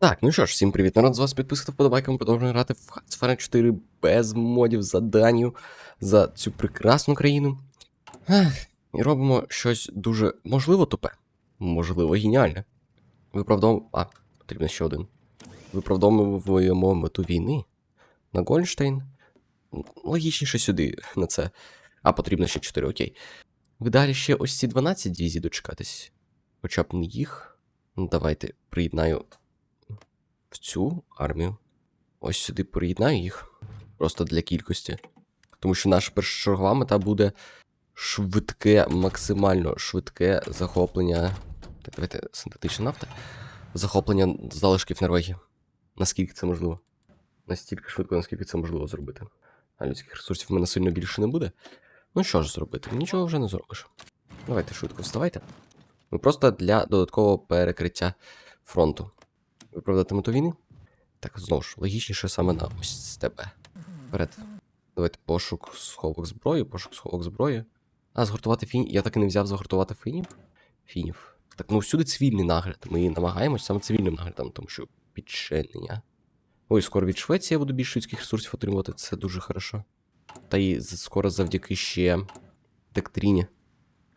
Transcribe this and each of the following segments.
Так, ну що ж, всім привіт, народ, з вас підписка вподобайка, ми продовжуємо грати в Hardfire 4 без модів за Данію, за цю прекрасну країну. Ех, і робимо щось дуже можливо тупе, можливо, геніальне. Виправдовуємо. А, потрібно ще один. Виправдовуємо мету війни на Гольнштейн. Логічніше сюди на це. А, потрібно ще 4, окей. Ви далі ще ось ці 12 дивізій дочекатись. Хоча б не їх. Ну, давайте приєднаю в цю армію. Ось сюди приєднаю їх. Просто для кількості. Тому що наша першочергова мета буде швидке, максимально швидке захоплення. Так, давайте синтетична нафта. Захоплення залишків Норвегії. Наскільки це можливо? Настільки швидко, наскільки це можливо зробити. А людських ресурсів в мене сильно більше не буде. Ну що ж зробити? Нічого вже не зробиш. Давайте швидко вставайте. Ми просто для додаткового перекриття фронту. Виправдати мету війни? Так, знову ж, логічніше саме на ось тебе. Вперед. Давайте пошук сховок зброї, пошук сховок зброї. А, згуртувати фінів. Я так і не взяв загуртувати фінів. Фінів. Так, ну всюди цивільний нагляд. Ми намагаємось саме цивільним наглядом, тому що підчинення. Ой, скоро від Швеції я буду більше людських ресурсів отримувати, це дуже хорошо. Та й скоро завдяки ще доктріні.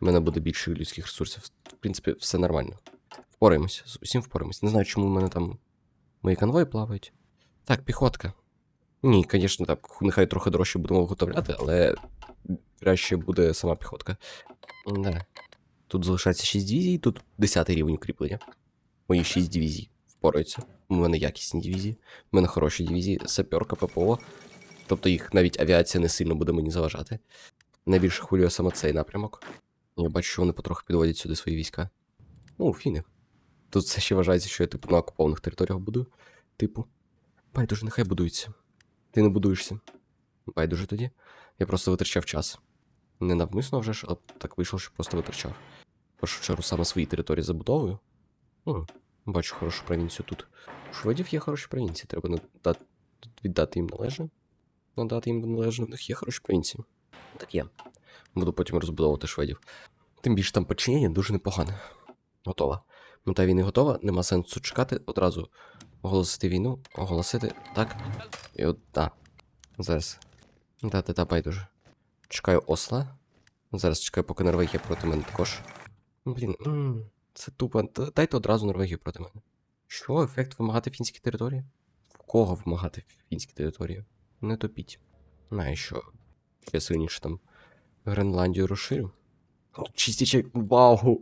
в мене буде більше людських ресурсів. В принципі, все нормально. Впораємось, з усім впораємось. Не знаю, чому в мене там мої конвої плавають. Так, піхотка. Ні, звісно, так, нехай трохи дорожче будемо виготовляти, але краще буде сама піхотка. Да. Тут залишається 6 дивізій, тут 10 рівень укріплення. Мої 6 дивізій впораються. У мене якісні дивізії, у мене хороші дивізії, саперка, ППО. Тобто їх навіть авіація не сильно буде мені заважати. Найбільше хвилює саме цей напрямок. Я бачу, що вони потроху підводять сюди свої війська. Ну, фіни. Тут це ще вважається, що я типу на окупованих територіях буду. Типу. Байдуже, нехай будується. Ти не будуєшся. Байдуже тоді. Я просто витрачав час. Не навмисно вже ж, а так вийшло, що просто витрачав. Першу чергу саме свої території забудовую. Ну, бачу хорошу провінцію тут. У шведів є хороші провінції, треба віддати їм належне. Надати їм належне, в них є хороші провінції. Так є. Буду потім розбудовувати шведів. Тим більше там подчинення дуже непогане. Готова. Мета війни готова, нема сенсу чекати, одразу оголосити війну, оголосити так. І от так. Зараз. Да, та, та, байдуже. Чекаю Осла. Зараз чекаю, поки Норвегія проти мене також. Ну, Блін, це тупо. Дайте одразу Норвегію проти мене. Що, ефект вимагати фінські території? В кого вимагати фінські території? Не топіть. Знаю, що ще сильніше там Гренландію розширю. Тут 6. Вау!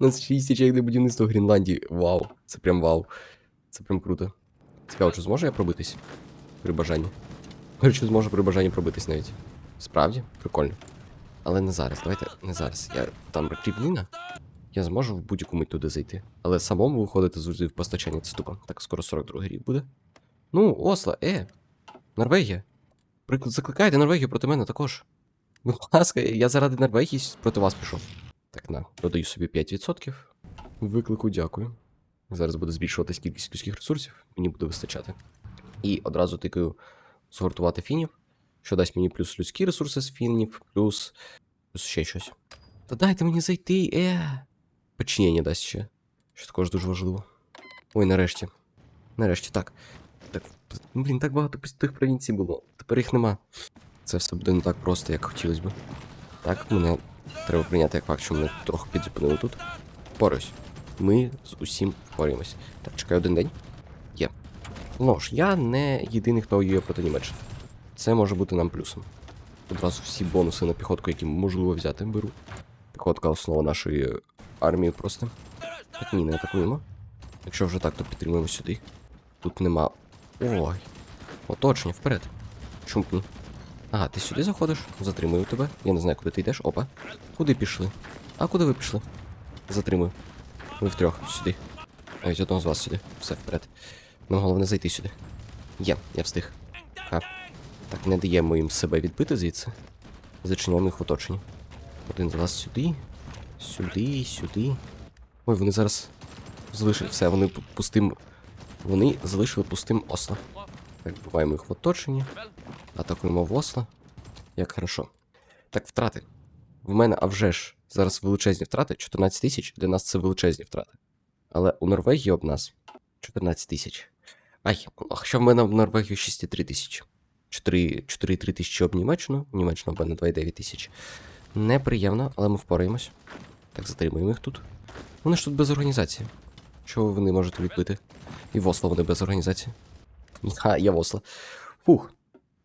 У нас 6 ячеек для будівництва Гренландії. Вау. Це прям вау. Це прям круто. Цікаво, чи зможу я пробитись? При бажанні. Чи зможу при бажанні пробитись навіть. Справді? Прикольно. Але не зараз, давайте не зараз. Я там рівнина. Я зможу в будь-яку мить туди зайти. Але самому виходити завжди в постачання це тупо. Так скоро 42 рік буде. Ну, Осло, е. Норвегія. Прик- Закликайте Норвегію проти мене також. Будь ласка, я заради Норвегії проти вас пішов. Так, на, додаю собі 5%. Виклику дякую. Зараз буде збільшуватись кількість людських ресурсів, мені буде вистачати. І одразу тикаю згортувати фінів, що дасть мені плюс людські ресурси з фінів, плюс, плюс ще щось. Та дайте мені зайти, е. Починення дасть ще. Що також дуже важливо. Ой, нарешті. Нарешті, так. Так, блін, так багато пустих провінцій було. Тепер їх нема. Це все буде не так просто, як хотілося б. Так, мене треба прийняти як факт, що мене трохи підзупинили тут. Впораюсь. Ми з усім впораємось. Так, чекаю один день. Є. Ну ж, я не єдиний, хто воює проти Німеччини. Це може бути нам плюсом. Одразу всі бонуси на піхотку, які можливо взяти, беру. Піхотка основа нашої армії просто. Так ні, не атакуємо. Якщо вже так, то підтримуємо сюди. Тут нема. Ой. Оточення, вперед. Чому б ні? Ага, ти сюди заходиш? Затримую тебе. Я не знаю, куди ти йдеш. Опа. Куди пішли? А куди ви пішли? Затримую. Ви втрьох сюди. Навіть одного з вас сюди. Все вперед. Нам головне зайти сюди. Є, я встиг. Ха. Так, не даємо їм себе відбити звідси. Зачиняємо їх в оточенні. Один з вас сюди. Сюди, сюди. Ой, вони зараз залишили все, вони пустим. Вони залишили пустим осло. Так, буваємо їх в оточенні. Атакуємо в Осло. Як хорошо. Так, втрати. В мене, а вже ж, зараз величезні втрати. 14 тисяч. Для нас це величезні втрати. Але у Норвегії об нас 14 тисяч. Ай, хоча в мене в Норвегію 6,3 тисячі. 4,3 тисячі об Німеччину, Німеччина об мене 2,9 тисяч. Неприємно, але ми впораємось. Так, затримуємо їх тут. Вони ж тут без організації. Чого ви не можете відбити? І в Осло вони без організації. Ха, я в Осло. Фух,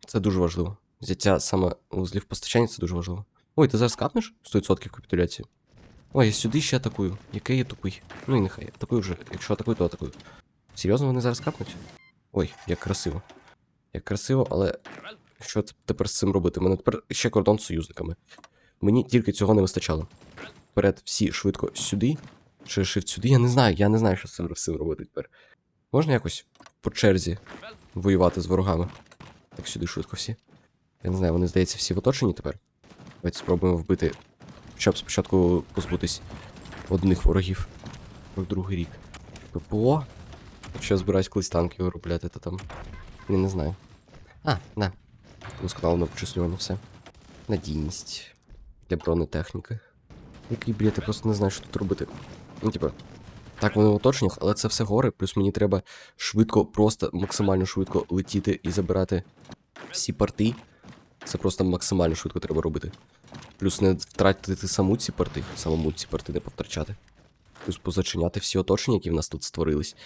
це дуже важливо. Взяття саме вузлів постачання це дуже важливо. Ой, ти зараз капнеш 100% капітуляції. Ой, я сюди ще атакую. Який я тупий. Ну і нехай. Атакую вже. Якщо атакую, то атакую. Серйозно вони зараз капнуть? Ой, як красиво. Як красиво, але що тепер з цим робити? У мене тепер ще кордон з союзниками. Мені тільки цього не вистачало. Вперед, всі швидко сюди. Чи shift сюди? Я не знаю, я не знаю, що з цим робити тепер. Можна якось по черзі воювати з ворогами? Так сюди швидко всі. Я не знаю, вони, здається, всі в оточенні тепер. Давайте спробуємо вбити. Щоб спочатку позбутись одних ворогів. Про другий рік. ППО? Якщо я збираюсь колись танки виробляти, то там. Я не знаю. А, на. Досконало обчислювання все. Надійність. Для бронетехніки. Який бред, я просто не знаю, що тут робити. Ну, типа. Так, вони в оточеннях, але це все гори, плюс мені треба швидко, просто максимально швидко летіти і забирати всі порти. Це просто максимально швидко треба робити. Плюс не втратити саму ці порти, самому ці порти не повтрачати. Плюс позачиняти всі оточення, які в нас тут створились.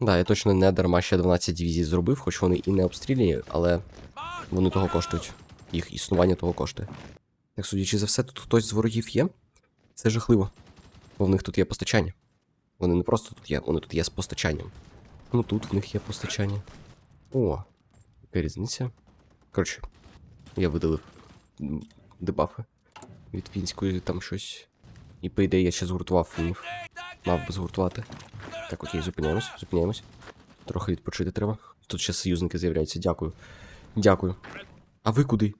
Да, я точно не дарма ще 12 дивізій зробив, хоч вони і не обстріляні, але вони того коштують. Їх існування того коштує. Так, судячи за все, тут хтось з ворогів є. Це жахливо. Бо в них тут є постачання. Вони не просто тут є, вони тут є з постачанням. Ну тут в них є постачання. О, яка різниця. Коротше, я видалив дебафи від фінської там щось. І по ідеї я ще згуртував фінів. Мав би згуртувати. Так, окей, зупиняємось, зупиняємось. Трохи відпочити треба. Тут ще союзники з'являються. Дякую. Дякую. А ви куди?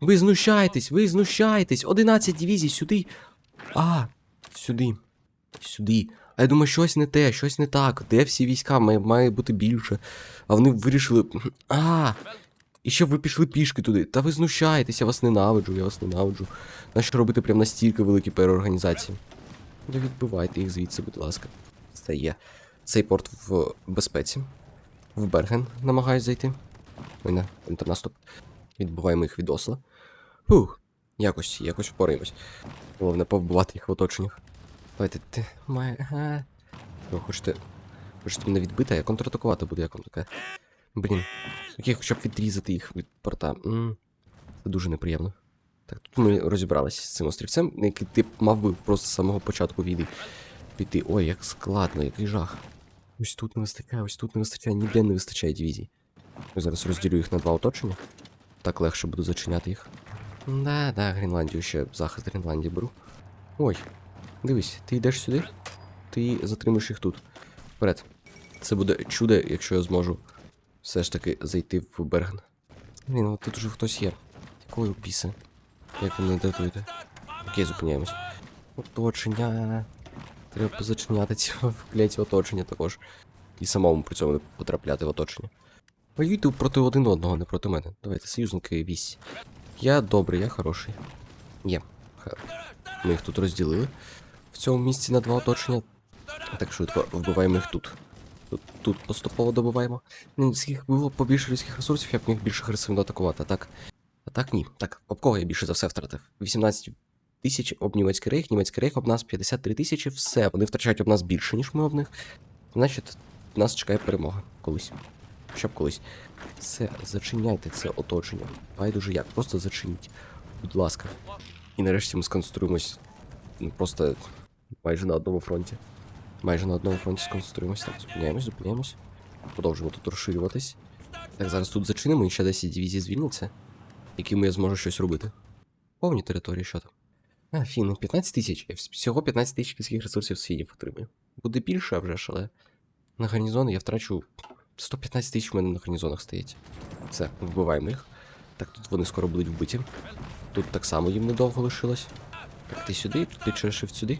Ви знущаєтесь, ви знущаєтесь. 11 дивізій сюди. А, сюди. Сюди. А я думаю, щось не те, щось не так. Де всі війська? Має, має бути більше. А вони вирішили. А! І ще ви пішли пішки туди. Та ви знущаєтесь, я вас ненавиджу, я вас ненавиджу. Нащо робити прям настільки великі переорганізації? Ну відбивайте їх звідси, будь ласка. Це є. Цей порт в безпеці. В Берген намагаюсь зайти. Ой, на контрнаступ. Відбуваємо їх від Осла. Фух. Якось, якось впораємось. Головне повбивати їх в оточеннях. Давайте ти має. Ви хочете. Хочете мене відбити, а я контратакувати буду, як вам таке. Блін. Окей, хоча б відрізати їх від порта. м Це дуже неприємно. Так, тут ми розібралися з цим острівцем, який ти мав би просто з самого початку війни піти. Ой, як складно, який жах. Ось тут не вистачає, ось тут не вистачає, ніде не вистачає дивізій. Я зараз розділю їх на два оточення. Так легше буду зачиняти їх. Да, да, Гренландію ще захист Гренландії беру. Ой, дивись, ти йдеш сюди, ти затримуєш їх тут. Вперед. Це буде чудо, якщо я зможу все ж таки зайти в Берген. Блін, ну тут уже хтось є. Якої піси? Як ви не датуєте? Окей, зупиняємось. Оточення. Треба позачиняти ці вкляті оточення також. І самому при цьому не потрапляти в оточення. Воюйте проти один одного, не проти мене. Давайте, союзники вісь. Я добрий, я хороший. Є. Ми їх тут розділили. В цьому місці на два оточення. Так швидко вбиваємо їх тут. Тут, поступово добиваємо. Ну, скільки було побільше людських ресурсів, я б міг більш агресивно атакувати, а так. А так ні. Так, об кого я більше за все втратив? 18 тисяч об німецький рейх, німецький рейх об нас 53 тисячі, все, вони втрачають об нас більше, ніж ми об них. Значить, нас чекає перемога колись. Щоб колись. Все, зачиняйте це оточення. Байдуже як, просто зачиніть. Будь ласка. І нарешті ми сконцентруємось ну, просто майже на одному фронті. Майже на одному фронті сконцентруємось. Так, зупиняємось, зупиняємось. Продовжуємо тут розширюватись. Так, зараз тут зачинимо і ще 10 дивізій звільниться, якими я зможу щось робити. Повні території, що там. А, фіни, 15 тисяч. Всього 15 тисяч людських ресурсів з отримую. Буде більше, вже ж, але на гарнізони я втрачу 115 тисяч в мене на гарнізонах стоїть. Все, вбиваємо їх. Так, тут вони скоро будуть вбиті. Тут так само їм недовго лишилось. Так, ти сюди, ти черешив сюди.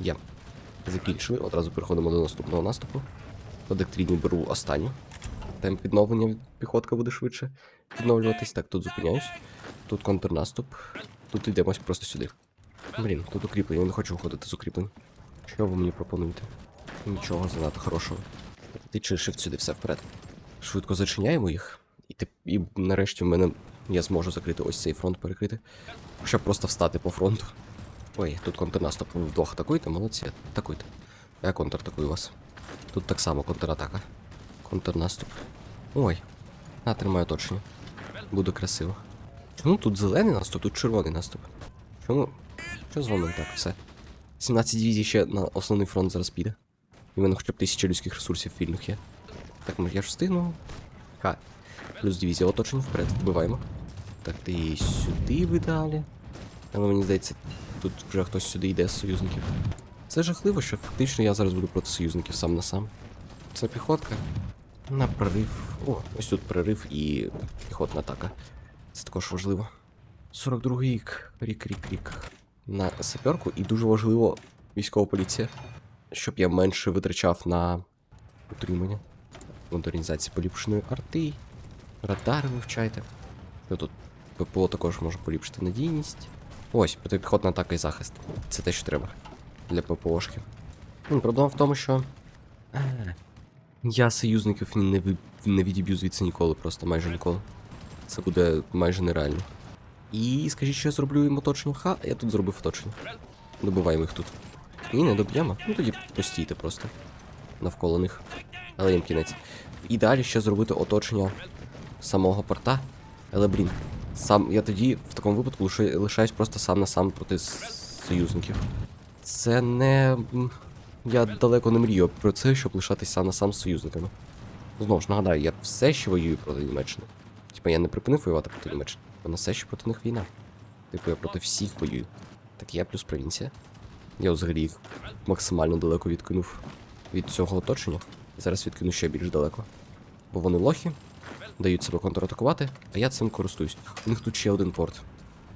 Я. Закінчили, одразу переходимо до наступного наступу. По доктрині беру останню. Темп відновлення піхотка буде швидше відновлюватись. Так, тут зупиняюсь. Тут контрнаступ. Тут йдемо просто сюди. Блін, тут укріплення, я не хочу виходити з укріплень. Що ви мені пропонуєте? Нічого занадто хорошого. Ти чишив сюди все вперед. Швидко зачиняємо їх. І, ти, і нарешті в мене я зможу закрити ось цей фронт перекрити. Щоб просто встати по фронту. Ой, тут контрнаступ. Ви вдвох атакуєте, молодці, атакуйте. Я контратакую вас. Тут так само контратака. Контрнаступ. Ой. На, тримаю оточення. Буде красиво. Чому тут зелений наступ, тут червоний наступ? Чому? Що з вами так? Все. 17 дивізій ще на основний фронт зараз піде. І в мене хоча б тисяча людських ресурсів вільних є. Так, може я ж встигну. Ха. Плюс дивізія оточень вперед, вбиваємо. Так, ти сюди ви далі. Але мені здається, тут вже хтось сюди йде з союзників. Це жахливо, що фактично я зараз буду проти союзників сам на сам. Це піхотка. На прорив. О, ось тут прорив і піхотна атака. Це також важливо. 42-й рік, рік, рік, рік. На саперку і дуже важливо військова поліція. Щоб я менше витрачав на утримання. Модернізації поліпшеної арти. Радари вивчайте. Ну тут ППО також може поліпшити надійність. Ось, протипіхотна атака і захист. Це те, що треба для ППОшки. Ну, проблема в тому, що. А, я союзників не, ви... не відіб'ю звідси ніколи, просто майже ніколи. Це буде майже нереально. І скажіть, що я зроблю їм оточення. Ха, я тут зробив оточення. Добиваємо їх тут. Ні, не доб'ємо. Ну тоді постійте просто. Навколо них. Але їм кінець. В ідеалі ще зробити оточення самого порта. Але блін. Сам я тоді в такому випадку лишаюсь просто сам на сам проти союзників. Це не. Я далеко не мрію про це, щоб лишатись сам на сам з союзниками. Знову ж нагадаю, я все ще воюю проти Німеччини. Типа я не припинив воювати проти Німеччини. Вона все ще проти них війна. Типу я проти всіх воюю. Так я плюс провінція. Я взагалі їх максимально далеко відкинув від цього оточення. Зараз відкину ще більш далеко. Бо вони лохи, дають себе контратакувати, а я цим користуюсь. У них тут ще один порт.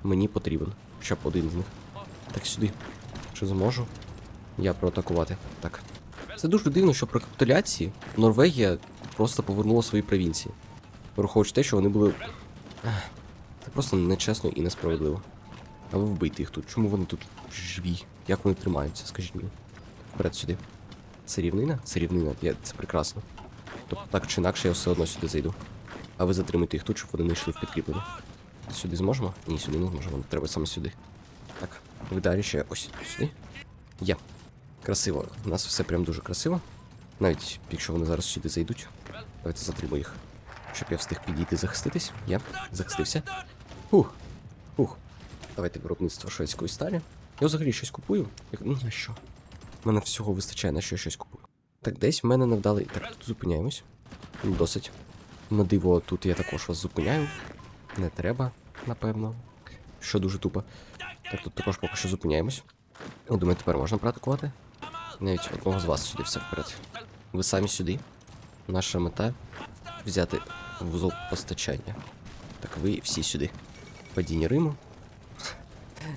Мені потрібен, щоб один з них. Так сюди. Чи зможу? Я проатакувати. Так. Це дуже дивно, що при капітуляції Норвегія просто повернула свої провінції. Враховуючи те, що вони були. Це просто нечесно і несправедливо. А ви вбийте їх тут. Чому вони тут живі? Як вони тримаються? Скажіть мені. Вперед сюди. Це рівнина? Це рівнина. Я... Це прекрасно. Тобто так чи інакше я все одно сюди зайду. А ви затримуйте їх тут, щоб вони не йшли в підкріплення. Сюди зможемо? Ні, сюди не зможемо. Треба саме сюди. Так, ви далі ще ось сюди. Є. Красиво. У нас все прям дуже красиво. Навіть якщо вони зараз сюди зайдуть. Давайте затримую їх. Щоб я встиг підійти захиститись. Я захистився. Фух. Фух. Давайте виробництво шведської сталі. Я взагалі щось купую. Як... Ну, на що? У мене всього вистачає, на що я щось купую. Так, десь в мене невдалий. Так, тут зупиняємось. Досить. На диво, тут я також вас зупиняю. Не треба, напевно. Що дуже тупо. Так, тут також поки що зупиняємось. Думаю, тепер можна проатакувати. Навіть одного з вас сюди все вперед. Ви самі сюди. Наша мета взяти вузол постачання. Так, ви всі сюди. Падіння Риму.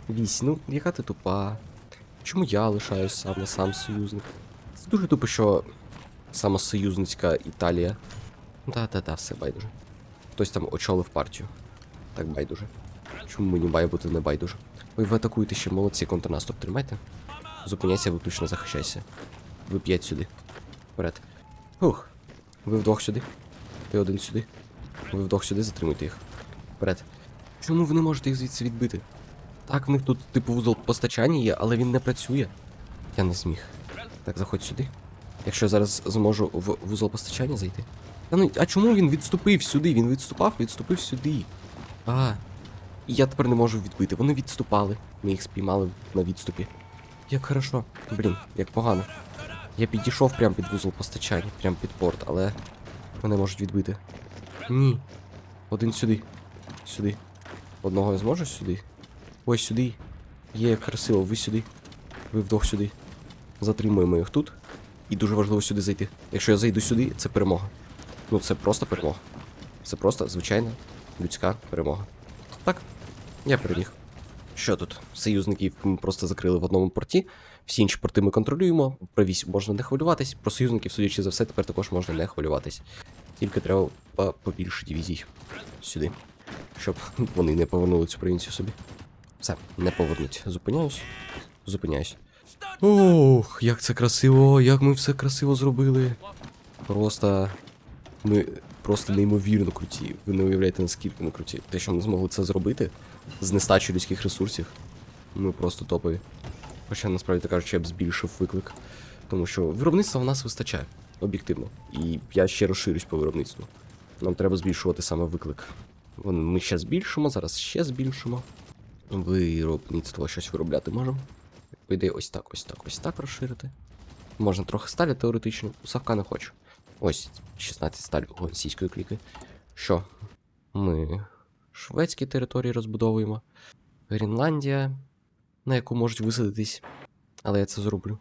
Вісь, ну яка ти тупа. Чому я лишаюсь сам на сам союзник? Це дуже тупо, що саме союзницька Італія. Та-та-та, все байдуже. Хтось там очолив партію. Так байдуже. Чому мені має бути не байдуже? Ой, ви атакуєте ще молодці, контрнаступ тримайте. Зупиняйся, виключно захищайся. Ви п'ять сюди. Вперед. Ух. Ви вдвох сюди. Ти один сюди. Ви вдвох сюди, затримуйте їх. Вперед. Чому ви не можете їх звідси відбити? Так, в них тут типу вузол постачання є, але він не працює. Я не зміг. Так, заходь сюди. Якщо я зараз зможу в вузол постачання зайти. Та ну, а чому він відступив сюди? Він відступав, відступив сюди. А. І я тепер не можу відбити. Вони відступали. Ми їх спіймали на відступі. Як хорошо. Блін, як погано. Я підійшов прямо під вузол постачання, прямо під порт, але мене можуть відбити. Ні. Один сюди. Сюди. Одного я зможу сюди. Ось сюди. Є красиво, ви сюди. Ви вдвох сюди. Затримуємо їх тут. І дуже важливо сюди зайти. Якщо я зайду сюди, це перемога. Ну це просто перемога. Це просто звичайна людська перемога. Так, я переміг. Що тут? Союзників ми просто закрили в одному порті. Всі інші порти ми контролюємо. Про вісь можна не хвилюватись. Про союзників, судячи за все, тепер також можна не хвилюватись. Тільки треба побільше дивізій сюди. Щоб вони не повернули цю провінцію собі. Все, не повернуть. Зупиняюсь. Зупиняюсь. Ох, як це красиво, як ми все красиво зробили. Просто. Ми просто неймовірно круті. Ви не уявляєте, наскільки ми круті. Те, що ми змогли це зробити з нестачі людських ресурсів. Ми просто топові. Хоча насправді так кажучи, я б збільшив виклик. Тому що виробництва в нас вистачає, об'єктивно. І я ще розширюсь по виробництву. Нам треба збільшувати саме виклик. Ми ще збільшимо, зараз ще збільшимо. Виробництво щось виробляти можемо. По ось так, ось так, ось так розширити. Можна трохи сталі теоретично. У Савка не хочу. Ось 16 сталь російської кліки. Що? Ми шведські території розбудовуємо. Гренландія, на яку можуть висадитись. Але я це зроблю.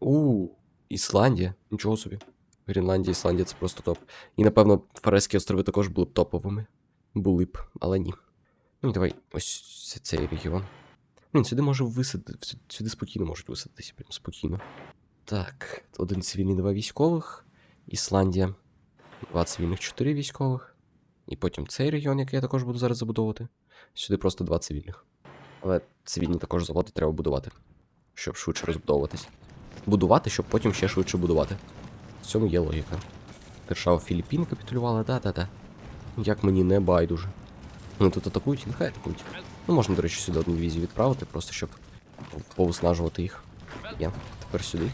У, Ісландія. Нічого собі. Гренландія, Ісландія це просто топ. І напевно Фарерські острови також були б топовими. Були б, але ні. Ну, давай, ось цей регіон. Він сюди може висадити. Сюди спокійно можуть висадитися, прям спокійно. Так, один цивільний, два військових. Ісландія. Два цивільних, чотири військових. І потім цей регіон, який я також буду зараз забудовувати. Сюди просто два цивільних. Але цивільні також заводи треба будувати, щоб швидше розбудовуватись. Будувати, щоб потім ще швидше будувати. В цьому є логіка. Держава Філіппін капітулювала, да-да-да. Як мені не байдуже. Ну тут атакують, нехай атакують. Ну можна, до речі, сюди одну дивізію відправити, просто щоб повиснажувати їх. Є. Тепер сюди.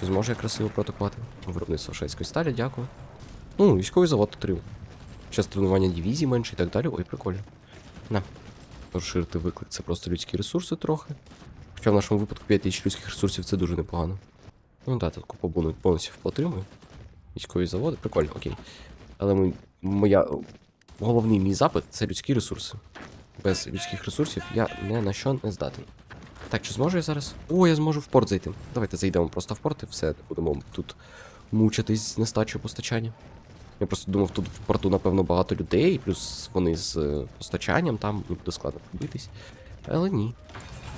Чи зможу я красиво проатакувати? Виробництво шведської сталі, дякую. Ну, військовий завод отримав. Час тренування дивізій менше і так далі. Ой, прикольно. На. Розширити виклик це просто людські ресурси трохи. Хоча в нашому випадку 5000 людських ресурсів це дуже непогано. Ну так, тут купа бонусів отримую. Військові заводи, прикольно, окей. Але ми, моя. Головний мій запит це людські ресурси. Без людських ресурсів я ні на що не здатний. Так, чи зможу я зараз? О, я зможу в порт зайти. Давайте зайдемо просто в порт і все, будемо тут мучитись з нестачою постачання. Я просто думав, тут в порту, напевно, багато людей, плюс вони з е, постачанням, там мені буде складно пробитись. Але ні.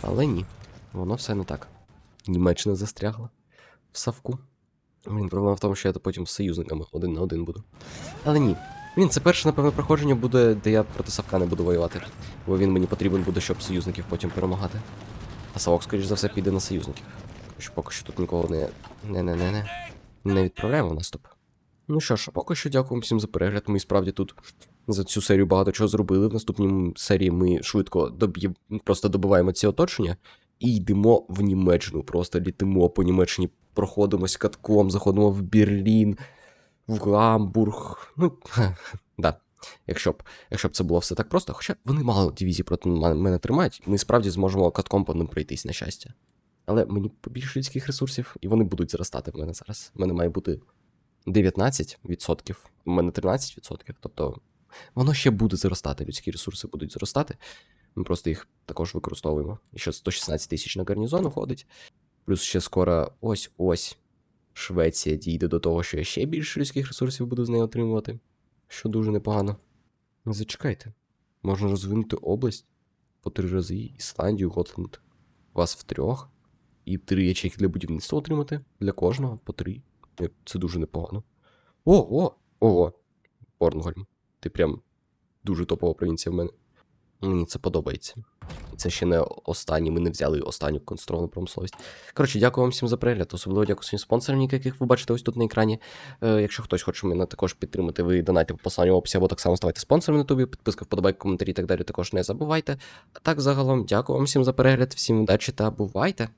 Але ні. Воно все не так. Німеччина застрягла в Савку. Блін, проблема в тому, що я потім з союзниками один на один буду. Але ні. Блін, це перше, напевно, проходження буде, де я проти Савка не буду воювати. Бо він мені потрібен буде, щоб союзників потім перемагати. А Савок, скоріш за все, піде на союзників. Що поки що тут нікого не. Не-не-не-не. Не відправляємо в наступ. Ну що ж, поки що дякую всім за перегляд. Ми справді тут за цю серію багато чого зробили. В наступній серії ми швидко доб'є... просто добиваємо ці оточення і йдемо в Німеччину. Просто літимо по Німеччині, проходимось катком, заходимо в Берлін, в Гамбург. Ну, да. Якщо б, якщо б це було все так просто, хоча вони мало дивізій проти мене тримають, ми справді зможемо катком по ним пройтись на щастя. Але мені побільше людських ресурсів, і вони будуть зростати в мене зараз. У мене має бути 19%, у мене 13%, тобто воно ще буде зростати, людські ресурси будуть зростати. Ми просто їх також використовуємо. І ще 116 тисяч на гарнізон уходить. Плюс ще скоро ось-ось Швеція дійде до того, що я ще більше людських ресурсів буду з неї отримувати, що дуже непогано. Не зачекайте, можна розвинути область по три рази Ісландію, Готланд. Вас в трьох. І три ячейки для будівництва отримати для кожного по три. Е, Це дуже непогано. О, о, ого. Борнгольм. Ти прям дуже топова провінція в мене. Мені це подобається. Це ще не останні, ми не взяли останню конструовану промисловість. Коротше, дякую вам всім за перегляд. Особливо дякую своїм спонсорам, яких ви бачите ось тут на екрані. Е, якщо хтось хоче мене також підтримати, ви донайте по посланню в описі, або так само ставайте спонсором на ютубі, підписка, вподобайки, коментарі і так далі також не забувайте. А так загалом, дякую вам всім за перегляд, всім удачі та бувайте!